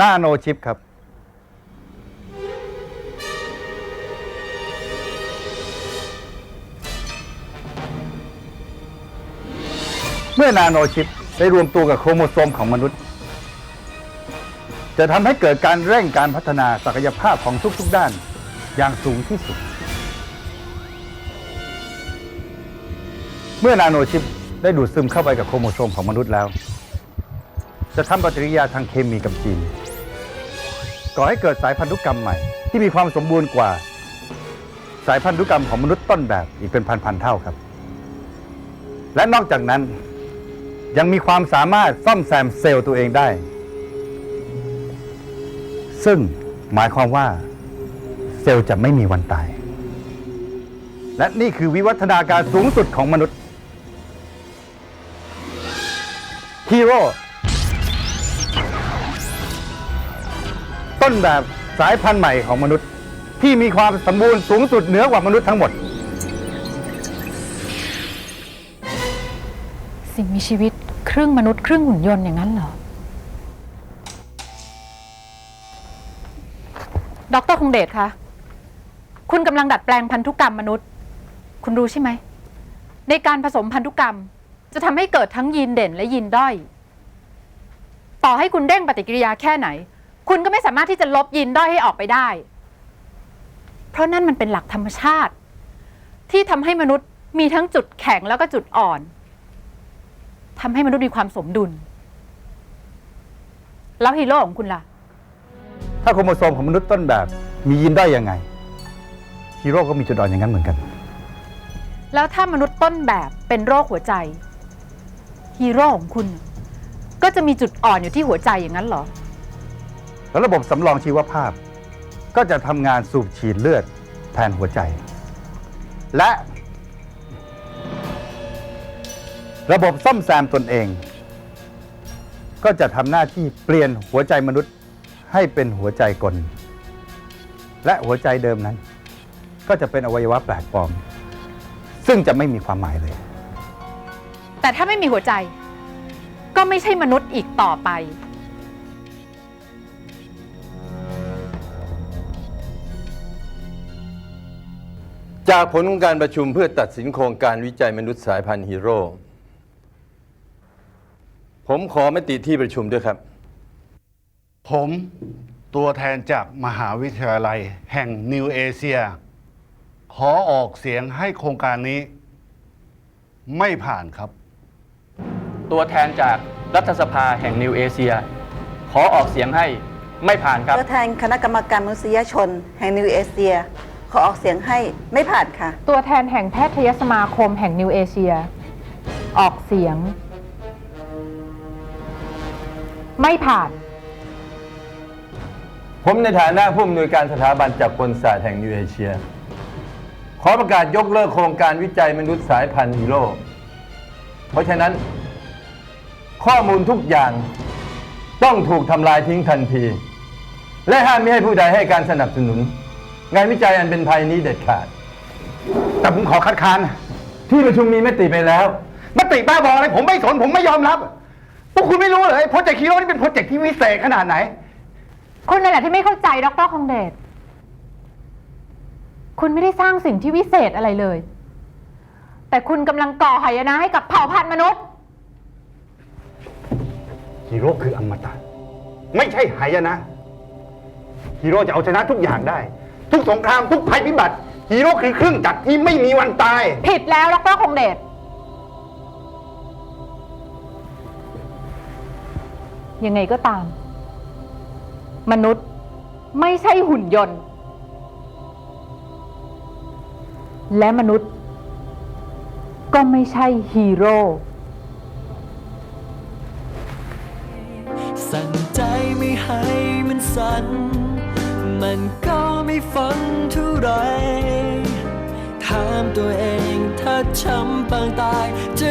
นาโนชิปครับ เมื่อนาโนชิปได้รวมตัวกับโครโมโซมของมนุษย์ จะทำให้เกิดการเร่งการพัฒนาศักยภาพของทุกๆด้านอย่างสูงที่สุด เมื่อนาโนชิปได้ดูดซึมเข้าไปกับโครโมโซมของมนุษย์แล้ว จะทำปฏิกิริยาทางเคมีกับจีน ก่อให้เกิดสายพันธุกรรมใหม่ ที่มีความสมบูรณ์กว่า สายพันธุกรรมของมนุษย์ต้นแบบอีกเป็นพันๆเท่าครับ และนอกจากนั้นยังมีความสามารถซ่อมแซมเซลล์ตัวเองได้ ซึ่งหมายความว่า เซลล์จะไม่มีวันตาย และนี่คือวิวัฒนาการสูงสุดของมนุษย์ฮีโร่ ต้นแบบสายพันธุ์ใหม่ของมนุษย์ ที่มีความสมบูรณ์สูงสุดเหนือกว่ามนุษย์ทั้งหมด สิ่งมีชีวิตครึ่งมนุษย์ครึ่งหุ่นยนต์อย่างนั้นเหรอ ดรคงเดชคะ คุณกำลังดัดแปลงพันธุกรรมมนุษย์ คุณรู้ใช่ไหม ในการผสมพันธุกรรม จะทำให้เกิดทั้งยีนเด่นและยีนด้อย ต่อให้คุณเร่งปฏิกิริยาแค่ไหน คุณก็ไม่สามารถที่จะลบยีนด้อยให้ออกไปได้ เพราะนั่นมันเป็นหลักธรรมชาติ ที่ทำให้มนุษย์มีทั้งจุดแข็งแล้วก็จุดอ่อนทำให้มนุษย์มีความสมดุล แล้วฮีโร่ของคุณล่ะ ถ้าโครโมโซมของมนุษย์ต้นแบบมียีนได้ยังไง ฮีโร่ก็มีจุดอ่อนอย่างนั้นเหมือนกัน แล้วถ้ามนุษย์ต้นแบบเป็นโรคหัวใจ ฮีโร่ของคุณ ก็จะมีจุดอ่อนอยู่ที่หัวใจอย่างนั้นเหรอ แล้วระบบสำรองชีวภาพ ก็จะทำงานสูบฉีดเลือดแทนหัวใจ และ ระบบซ่อมแซมตนเอง ก็จะทำหน้าที่เปลี่ยนหัวใจมนุษย์ให้เป็นหัวใจกล และหัวใจเดิมนั้น ก็จะเป็นอวัยวะแปลกปลอม ซึ่งจะไม่มีความหมายเลย แต่ถ้าไม่มีหัวใจ ก็ไม่ใช่มนุษย์อีกต่อไป จากผลของการประชุมเพื่อตัดสินโครงการวิจัยมนุษย์สายพันธุ์ฮีโร่ผมขอมติที่ประชุมด้วยครับ ผมตัวแทนจากมหาวิทยาลัยแห่งนิวเอเชีย ขอออกเสียงให้โครงการนี้ ไม่ผ่านครับ ตัวแทนจากรัฐสภาแห่งนิวเอเชีย ขอออกเสียงให้ไม่ผ่านครับ ตัวแทนคณะกรรมการมนุษยชน แห่งนิวเอเชีย ขอออกเสียงให้ไม่ผ่านค่ะ ตัวแทนแห่งแพทยสมาคมแห่งนิวเอเชีย ออกเสียง ไม่ผ่าน ผมในฐานะผู้อำนวยการสถาบันจักรกลศาสตร์แห่งนิวเอเชีย ขอประกาศยกเลิกโครงการวิจัยมนุษย์สายพันธุ์ฮีโร่เพราะฉะนั้น ข้อมูลทุกอย่างต้องถูกทำลายทิ้งทันที และห้ามไม่ให้ผู้ใดให้การสนับสนุน งานวิจัยอันเป็นภัยนี้เด็ดขาด แต่ผมขอคัดค้านที่ประชุมมีมติไปแล้ว มติบ้าบออะไรผมไม่สนผมไม่ยอมรับ พวกคุณไม่รู้เลยโปรเจกต์ฮีโร่นี่เป็นโปรเจกต์ที่วิเศษขนาดไหน คุณนั่นแหละที่ไม่เข้าใจดรคงเดชคุณไม่ได้สร้างสิ่งที่วิเศษอะไรเลย แต่คุณกำลังก่อหายนะให้กับเผ่าพันธุ์มนุษย์ ฮีโร่คืออมตะไม่ใช่หายนะ ฮีโร่จะเอาชนะทุกอย่างได้ ทุกสงครามทุกภัยพิบัติ ฮีโร่คือเครื่องจักรที่ไม่มีวันตาย ผิดแล้วดรคงเดชยังไงก็ตาม มนุษย์ไม่ใช่หุ่นยนต์ และมนุษย์ ก็ไม่ใช่ฮีโร่สั่งใจไม่ให้มันสั่น มันก็ไม่ฟังเท่าไรถามตัวเองถ้าช้ำปางตายจะ